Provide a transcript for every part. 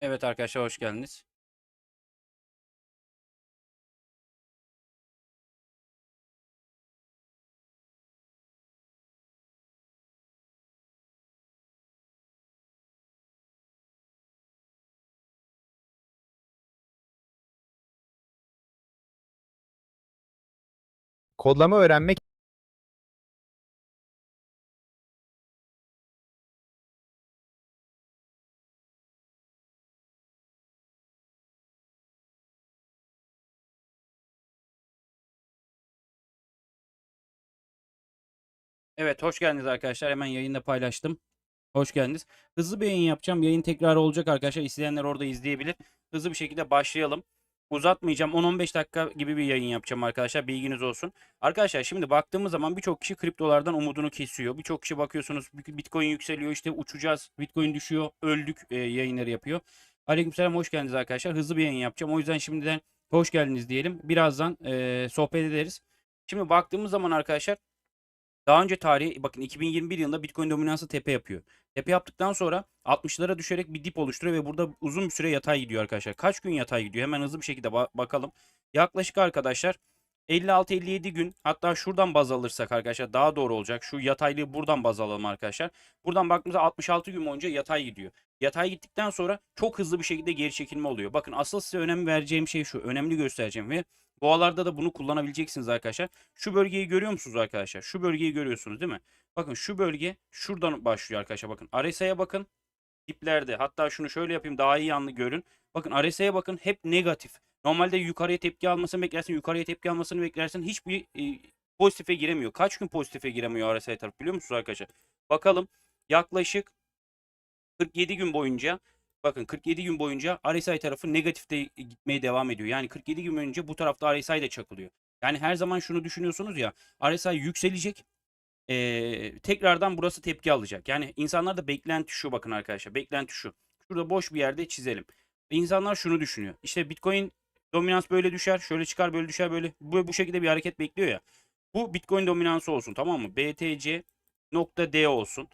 Evet arkadaşlar hoş geldiniz. Kodlama öğrenmek Evet hoş geldiniz arkadaşlar. Hemen yayında paylaştım. Hoş geldiniz. Hızlı bir yayın yapacağım. Yayın tekrarı olacak arkadaşlar. İsteyenler orada izleyebilir. Hızlı bir şekilde başlayalım. Uzatmayacağım. 10-15 dakika gibi bir yayın yapacağım arkadaşlar. Bilginiz olsun. Arkadaşlar şimdi baktığımız zaman birçok kişi kriptolardan umudunu kesiyor. Birçok kişi bakıyorsunuz Bitcoin yükseliyor işte uçacağız. Bitcoin düşüyor. Öldük e, yayınları yapıyor. Aleykümselam hoş geldiniz arkadaşlar. Hızlı bir yayın yapacağım. O yüzden şimdiden hoş geldiniz diyelim. Birazdan e, sohbet ederiz. Şimdi baktığımız zaman arkadaşlar daha önce tarihi bakın 2021 yılında Bitcoin dominansı tepe yapıyor. Tepe yaptıktan sonra 60'lara düşerek bir dip oluşturuyor ve burada uzun bir süre yatay gidiyor arkadaşlar. Kaç gün yatay gidiyor? Hemen hızlı bir şekilde ba- bakalım. Yaklaşık arkadaşlar 56-57 gün hatta şuradan baz alırsak arkadaşlar daha doğru olacak. Şu yataylığı buradan baz alalım arkadaşlar. Buradan baktığımızda 66 gün boyunca yatay gidiyor. Yatay gittikten sonra çok hızlı bir şekilde geri çekilme oluyor. Bakın asıl size önem vereceğim şey şu. Önemli göstereceğim ve boğalarda da bunu kullanabileceksiniz arkadaşlar. Şu bölgeyi görüyor musunuz arkadaşlar? Şu bölgeyi görüyorsunuz değil mi? Bakın şu bölge şuradan başlıyor arkadaşlar. Bakın RSI'ye bakın. Diplerde. Hatta şunu şöyle yapayım daha iyi anlı görün. Bakın RSI'ye bakın hep negatif. Normalde yukarıya tepki almasını beklersin. Yukarıya tepki almasını beklersin. Hiçbir e, pozitife giremiyor. Kaç gün pozitife giremiyor RSI tarafı biliyor musunuz arkadaşlar? Bakalım. Yaklaşık 47 gün boyunca bakın 47 gün boyunca RSI tarafı negatifte gitmeye devam ediyor. Yani 47 gün boyunca bu tarafta RSI de çakılıyor. Yani her zaman şunu düşünüyorsunuz ya RSI yükselecek. Ee, tekrardan burası tepki alacak. Yani insanlarda beklenti şu bakın arkadaşlar. Beklenti şu. Şurada boş bir yerde çizelim. İnsanlar şunu düşünüyor. İşte Bitcoin dominans böyle düşer, şöyle çıkar, böyle düşer, böyle bu, bu şekilde bir hareket bekliyor ya. Bu Bitcoin dominansı olsun tamam mı? BTC nokta D olsun.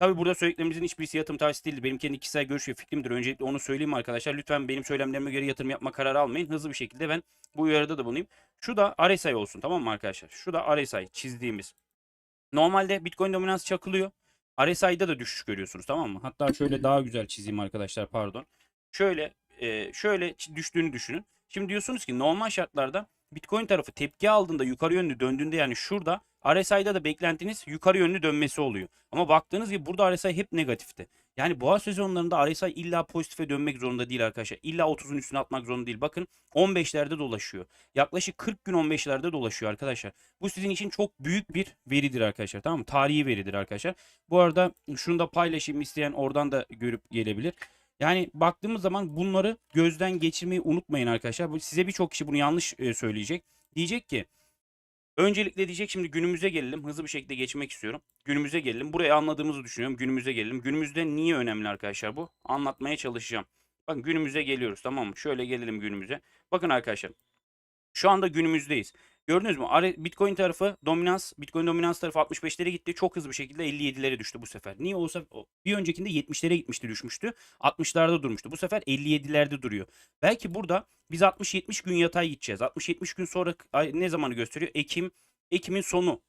Tabi burada söylediklerimizin hiçbirisi yatırım tavsiyesi değildir. Benim kendi kişisel görüş ve fikrimdir. Öncelikle onu söyleyeyim arkadaşlar. Lütfen benim söylemlerime göre yatırım yapma kararı almayın. Hızlı bir şekilde ben bu uyarıda da bulunayım. Şu da RSI olsun tamam mı arkadaşlar? Şu da RSI çizdiğimiz. Normalde Bitcoin dominansı çakılıyor. RSI'da da düşüş görüyorsunuz tamam mı? Hatta şöyle daha güzel çizeyim arkadaşlar pardon. Şöyle e, şöyle düştüğünü düşünün. Şimdi diyorsunuz ki normal şartlarda Bitcoin tarafı tepki aldığında yukarı yönlü döndüğünde yani şurada RSI'da da beklentiniz yukarı yönlü dönmesi oluyor. Ama baktığınız gibi burada RSI hep negatifte. Yani boğa sezonlarında RSI illa pozitife dönmek zorunda değil arkadaşlar. İlla 30'un üstüne atmak zorunda değil. Bakın 15'lerde dolaşıyor. Yaklaşık 40 gün 15'lerde dolaşıyor arkadaşlar. Bu sizin için çok büyük bir veridir arkadaşlar. Tamam mı? Tarihi veridir arkadaşlar. Bu arada şunu da paylaşayım isteyen oradan da görüp gelebilir. Yani baktığımız zaman bunları gözden geçirmeyi unutmayın arkadaşlar. Size birçok kişi bunu yanlış söyleyecek. Diyecek ki Öncelikle diyecek şimdi günümüze gelelim. Hızlı bir şekilde geçmek istiyorum. Günümüze gelelim. Burayı anladığımızı düşünüyorum. Günümüze gelelim. Günümüzde niye önemli arkadaşlar bu? Anlatmaya çalışacağım. Bakın günümüze geliyoruz tamam mı? Şöyle gelelim günümüze. Bakın arkadaşlar. Şu anda günümüzdeyiz. Gördünüz mü? Bitcoin tarafı dominans, Bitcoin dominans tarafı 65'lere gitti. Çok hızlı bir şekilde 57'lere düştü bu sefer. Niye olsa bir öncekinde 70'lere gitmişti, düşmüştü. 60'larda durmuştu. Bu sefer 57'lerde duruyor. Belki burada biz 60-70 gün yatay gideceğiz. 60-70 gün sonra ne zamanı gösteriyor? Ekim, Ekim'in sonu.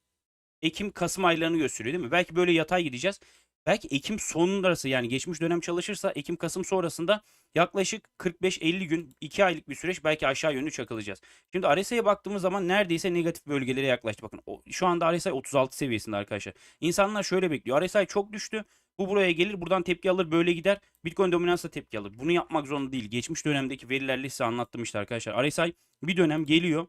Ekim, Kasım aylarını gösteriyor değil mi? Belki böyle yatay gideceğiz. Belki Ekim sonunda arası yani geçmiş dönem çalışırsa Ekim Kasım sonrasında yaklaşık 45-50 gün 2 aylık bir süreç belki aşağı yönlü çakılacağız. Şimdi RSI'ye baktığımız zaman neredeyse negatif bölgelere yaklaştı. Bakın şu anda RSI 36 seviyesinde arkadaşlar. İnsanlar şöyle bekliyor. RSI çok düştü. Bu buraya gelir buradan tepki alır böyle gider. Bitcoin dominansa tepki alır. Bunu yapmak zorunda değil. Geçmiş dönemdeki verilerle size anlattım işte arkadaşlar. RSI bir dönem geliyor.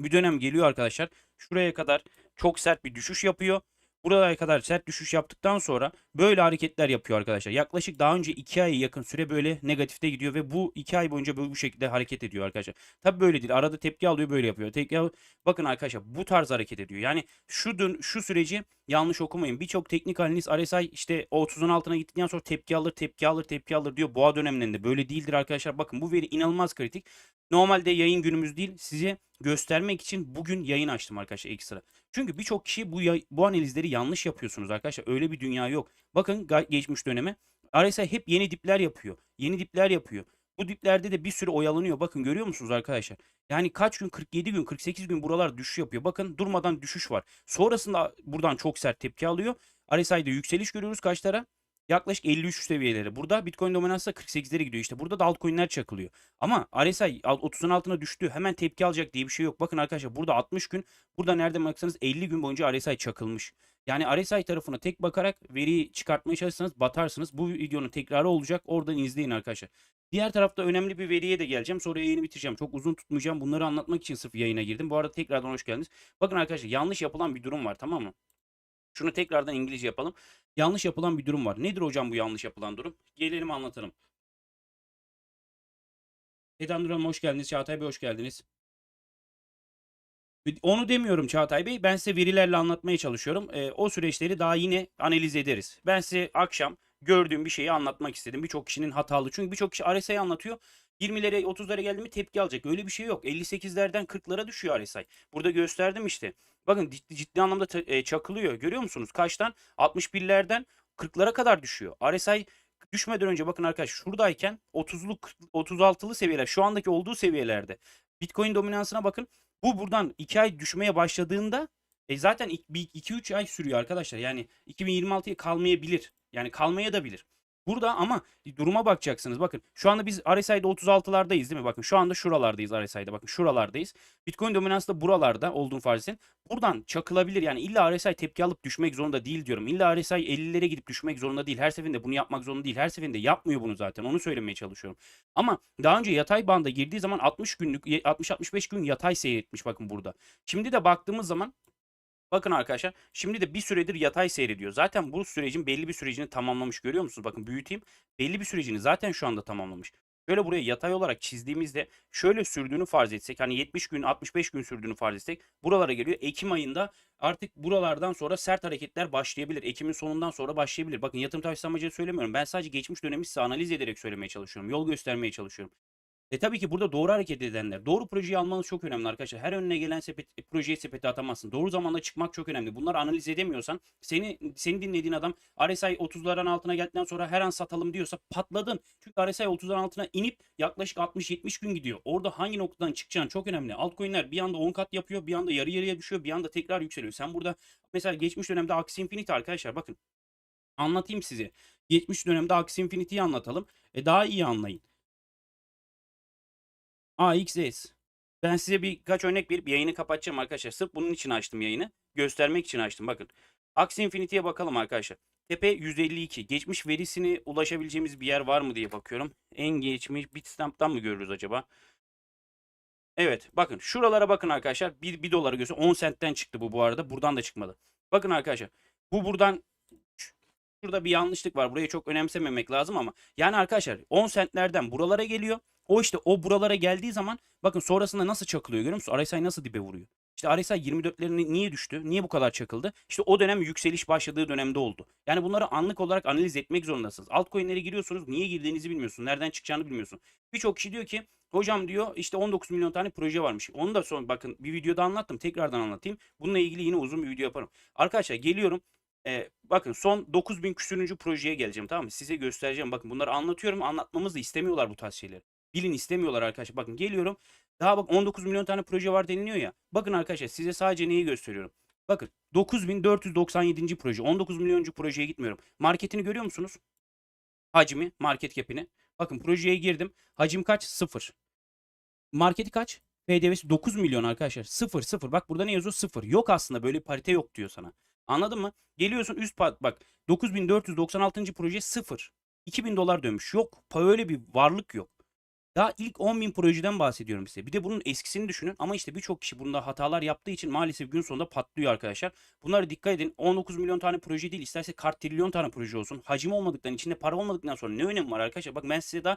Bir dönem geliyor arkadaşlar. Şuraya kadar çok sert bir düşüş yapıyor. Buraya kadar sert düşüş yaptıktan sonra böyle hareketler yapıyor arkadaşlar. Yaklaşık daha önce 2 aya yakın süre böyle negatifte gidiyor ve bu 2 ay boyunca böyle bu şekilde hareket ediyor arkadaşlar. Tabi böyle değil. Arada tepki alıyor böyle yapıyor. Tepki al Bakın arkadaşlar bu tarz hareket ediyor. Yani şu dün şu süreci yanlış okumayın. Birçok teknik analiz RSI işte 30'un altına gittikten sonra tepki alır, tepki alır, tepki alır diyor. Boğa dönemlerinde böyle değildir arkadaşlar. Bakın bu veri inanılmaz kritik. Normalde yayın günümüz değil. Size göstermek için bugün yayın açtım arkadaşlar ekstra. Çünkü birçok kişi bu bu analizleri yanlış yapıyorsunuz arkadaşlar. Öyle bir dünya yok. Bakın geçmiş döneme RSI hep yeni dipler yapıyor. Yeni dipler yapıyor. Bu diplerde de bir sürü oyalanıyor. Bakın görüyor musunuz arkadaşlar? Yani kaç gün 47 gün 48 gün buralar düşüş yapıyor. Bakın durmadan düşüş var. Sonrasında buradan çok sert tepki alıyor. RSI'de yükseliş görüyoruz kaçlara? Yaklaşık 53 seviyeleri. Burada Bitcoin dominansı da 48'lere gidiyor. İşte burada da altcoin'ler çakılıyor. Ama RSI 30'un altına düştü. Hemen tepki alacak diye bir şey yok. Bakın arkadaşlar burada 60 gün. Burada nereden baksanız 50 gün boyunca RSI çakılmış. Yani RSI tarafına tek bakarak veriyi çıkartmaya çalışırsanız batarsınız. Bu videonun tekrarı olacak. Oradan izleyin arkadaşlar. Diğer tarafta önemli bir veriye de geleceğim. Sonra yayını bitireceğim. Çok uzun tutmayacağım. Bunları anlatmak için sırf yayına girdim. Bu arada tekrardan hoş geldiniz. Bakın arkadaşlar yanlış yapılan bir durum var tamam mı? Şunu tekrardan İngilizce yapalım. Yanlış yapılan bir durum var. Nedir hocam bu yanlış yapılan durum? Gelelim anlatalım. Edan Duran hoş geldiniz. Çağatay Bey hoş geldiniz. Onu demiyorum Çağatay Bey. Ben size verilerle anlatmaya çalışıyorum. Ee, o süreçleri daha yine analiz ederiz. Ben size akşam gördüğüm bir şeyi anlatmak istedim. Birçok kişinin hatalı. Çünkü birçok kişi RSI anlatıyor. 20'lere 30'lara geldi mi tepki alacak. Öyle bir şey yok. 58'lerden 40'lara düşüyor RSI. Burada gösterdim işte. Bakın ciddi, ciddi anlamda e, çakılıyor. Görüyor musunuz? Kaçtan? 61'lerden 40'lara kadar düşüyor. RSI düşmeden önce bakın arkadaşlar şuradayken 30'luk 36'lı seviyeler şu andaki olduğu seviyelerde. Bitcoin dominansına bakın. Bu buradan 2 ay düşmeye başladığında e zaten 2-3 ay sürüyor arkadaşlar. Yani 2026'ya kalmayabilir. Yani kalmaya da bilir. Burada ama duruma bakacaksınız. Bakın şu anda biz RSI'de 36'lardayız değil mi? Bakın şu anda şuralardayız RSI'de. Bakın şuralardayız. Bitcoin dominansı da buralarda olduğunu farz edin. Buradan çakılabilir. Yani illa RSI tepki alıp düşmek zorunda değil diyorum. İlla RSI 50'lere gidip düşmek zorunda değil. Her seferinde bunu yapmak zorunda değil. Her seferinde yapmıyor bunu zaten. Onu söylemeye çalışıyorum. Ama daha önce yatay banda girdiği zaman 60 günlük 60-65 gün yatay seyretmiş bakın burada. Şimdi de baktığımız zaman Bakın arkadaşlar şimdi de bir süredir yatay seyrediyor. Zaten bu sürecin belli bir sürecini tamamlamış görüyor musunuz? Bakın büyüteyim. Belli bir sürecini zaten şu anda tamamlamış. Şöyle buraya yatay olarak çizdiğimizde şöyle sürdüğünü farz etsek hani 70 gün 65 gün sürdüğünü farz etsek buralara geliyor. Ekim ayında artık buralardan sonra sert hareketler başlayabilir. Ekim'in sonundan sonra başlayabilir. Bakın yatırım tavsiye amacıyla söylemiyorum. Ben sadece geçmiş dönemi size analiz ederek söylemeye çalışıyorum. Yol göstermeye çalışıyorum. E tabii ki burada doğru hareket edenler. Doğru projeyi almanız çok önemli arkadaşlar. Her önüne gelen sepet, e, projeye sepete atamazsın. Doğru zamanda çıkmak çok önemli. Bunları analiz edemiyorsan seni seni dinlediğin adam RSI 30'ların altına geldikten sonra her an satalım diyorsa patladın. Çünkü RSI 30'ların altına inip yaklaşık 60-70 gün gidiyor. Orada hangi noktadan çıkacağın çok önemli. Altcoin'ler bir anda 10 kat yapıyor, bir anda yarı yarıya düşüyor, bir anda tekrar yükseliyor. Sen burada mesela geçmiş dönemde Axie Infinity arkadaşlar bakın. Anlatayım size. Geçmiş dönemde Axie Infinity'yi anlatalım. E daha iyi anlayın. AXS. Ben size birkaç örnek verip yayını kapatacağım arkadaşlar. Sırf bunun için açtım yayını. Göstermek için açtım. Bakın. Axie Infinity'ye bakalım arkadaşlar. Tepe 152. Geçmiş verisini ulaşabileceğimiz bir yer var mı diye bakıyorum. En geçmiş Bitstamp'tan mı görürüz acaba? Evet bakın şuralara bakın arkadaşlar. 1, 1 dolara göre 10 centten çıktı bu bu arada. Buradan da çıkmadı. Bakın arkadaşlar. Bu buradan şurada bir yanlışlık var. Burayı çok önemsememek lazım ama. Yani arkadaşlar 10 centlerden buralara geliyor. O işte o buralara geldiği zaman bakın sonrasında nasıl çakılıyor görüyor musun? RSI nasıl dibe vuruyor? İşte RSI 24'lerini niye düştü? Niye bu kadar çakıldı? İşte o dönem yükseliş başladığı dönemde oldu. Yani bunları anlık olarak analiz etmek zorundasınız. Altcoin'lere giriyorsunuz. Niye girdiğinizi bilmiyorsun. Nereden çıkacağını bilmiyorsun. Birçok kişi diyor ki hocam diyor işte 19 milyon tane proje varmış. Onu da son bakın bir videoda anlattım. Tekrardan anlatayım. Bununla ilgili yine uzun bir video yaparım. Arkadaşlar geliyorum. Ee, bakın son 9000 küsürüncü projeye geleceğim tamam mı? Size göstereceğim. Bakın bunları anlatıyorum. Anlatmamızı istemiyorlar bu tarz şeyleri. Bilin istemiyorlar arkadaşlar. Bakın geliyorum. Daha bak 19 milyon tane proje var deniliyor ya. Bakın arkadaşlar size sadece neyi gösteriyorum. Bakın 9497. proje. 19 milyoncu projeye gitmiyorum. Marketini görüyor musunuz? Hacmi, market cap'ini. Bakın projeye girdim. Hacim kaç? 0. Marketi kaç? PDV'si 9 milyon arkadaşlar. 0 0. Bak burada ne yazıyor? 0. Yok aslında böyle parite yok diyor sana. Anladın mı? Geliyorsun üst pat bak 9496. proje 0. 2000 dolar dönmüş. Yok. Öyle bir varlık yok. Daha ilk 10.000 projeden bahsediyorum size. Bir de bunun eskisini düşünün ama işte birçok kişi bunda hatalar yaptığı için maalesef gün sonunda patlıyor arkadaşlar. Bunlara dikkat edin. 19 milyon tane proje değil isterse kart trilyon tane proje olsun. Hacim olmadıktan içinde para olmadıktan sonra ne önemi var arkadaşlar? Bak ben size daha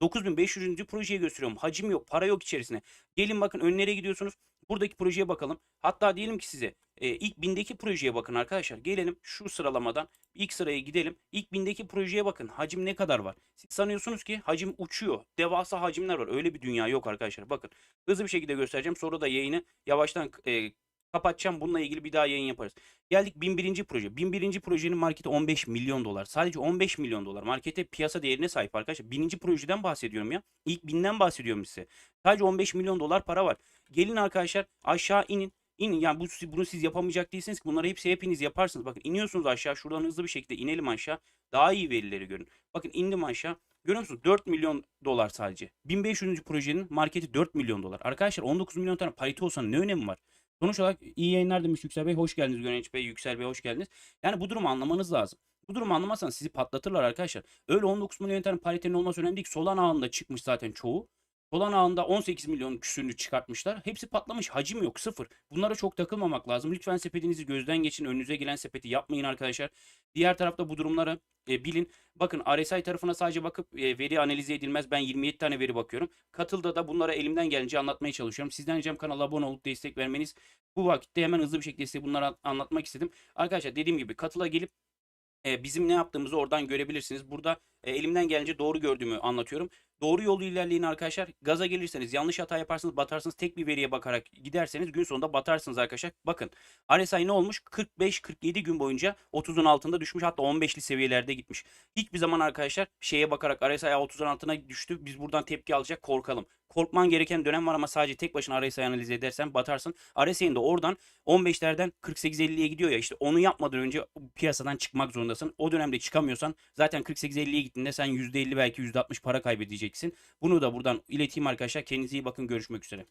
9500. projeyi gösteriyorum. Hacim yok, para yok içerisine. Gelin bakın önlere gidiyorsunuz. Buradaki projeye bakalım. Hatta diyelim ki size e, ilk bindeki projeye bakın arkadaşlar. Gelelim şu sıralamadan ilk sıraya gidelim. İlk bindeki projeye bakın. Hacim ne kadar var? Siz sanıyorsunuz ki hacim uçuyor. Devasa hacimler var. Öyle bir dünya yok arkadaşlar. Bakın hızlı bir şekilde göstereceğim. Sonra da yayını yavaştan e, Kapatacağım. Bununla ilgili bir daha yayın yaparız. Geldik 1001. proje. 1001. projenin marketi 15 milyon dolar. Sadece 15 milyon dolar. Markete piyasa değerine sahip arkadaşlar. 1000. projeden bahsediyorum ya. İlk binden bahsediyorum size. Sadece 15 milyon dolar para var. Gelin arkadaşlar aşağı inin. İnin yani bu, bunu siz yapamayacak değilsiniz ki bunları hepsi hepiniz yaparsınız. Bakın iniyorsunuz aşağı şuradan hızlı bir şekilde inelim aşağı. Daha iyi verileri görün. Bakın indim aşağı. Görüyor musunuz? 4 milyon dolar sadece. 1500. projenin marketi 4 milyon dolar. Arkadaşlar 19 milyon tane parite olsa ne önemi var? Sonuç olarak iyi yayınlar demiş Yüksel Bey. Hoş geldiniz Gönenç Bey, Yüksel Bey hoş geldiniz. Yani bu durumu anlamanız lazım. Bu durumu anlamazsanız sizi patlatırlar arkadaşlar. Öyle 19 milyon tane paritenin olması önemli değil. Solan ağında çıkmış zaten çoğu. Solan ağında 18 milyon küsürünü çıkartmışlar. Hepsi patlamış. Hacim yok. Sıfır. Bunlara çok takılmamak lazım. Lütfen sepetinizi gözden geçin. Önünüze gelen sepeti yapmayın arkadaşlar. Diğer tarafta bu durumları e, bilin. Bakın RSI tarafına sadece bakıp e, veri analize edilmez. Ben 27 tane veri bakıyorum. Katılda da bunlara elimden gelince anlatmaya çalışıyorum. Sizden ricam kanala abone olup destek vermeniz. Bu vakitte hemen hızlı bir şekilde size bunları an- anlatmak istedim. Arkadaşlar dediğim gibi katıla gelip e, bizim ne yaptığımızı oradan görebilirsiniz. Burada e, elimden gelince doğru gördüğümü anlatıyorum. Doğru yolu ilerleyin arkadaşlar. Gaza gelirseniz yanlış hata yaparsınız batarsınız. Tek bir veriye bakarak giderseniz gün sonunda batarsınız arkadaşlar. Bakın RSI ne olmuş? 45-47 gün boyunca 30'un altında düşmüş. Hatta 15'li seviyelerde gitmiş. Hiçbir zaman arkadaşlar şeye bakarak RSI 30'un altına düştü. Biz buradan tepki alacak korkalım. Korkman gereken dönem var ama sadece tek başına RSI analiz edersen batarsın. RSI'nin de oradan 15'lerden 48-50'ye gidiyor ya işte onu yapmadan önce piyasadan çıkmak zorundasın. O dönemde çıkamıyorsan zaten 48-50'ye gittiğinde sen %50 belki %60 para kaybedeceksin. Bunu da buradan ileteyim arkadaşlar. Kendinize iyi bakın. Görüşmek üzere.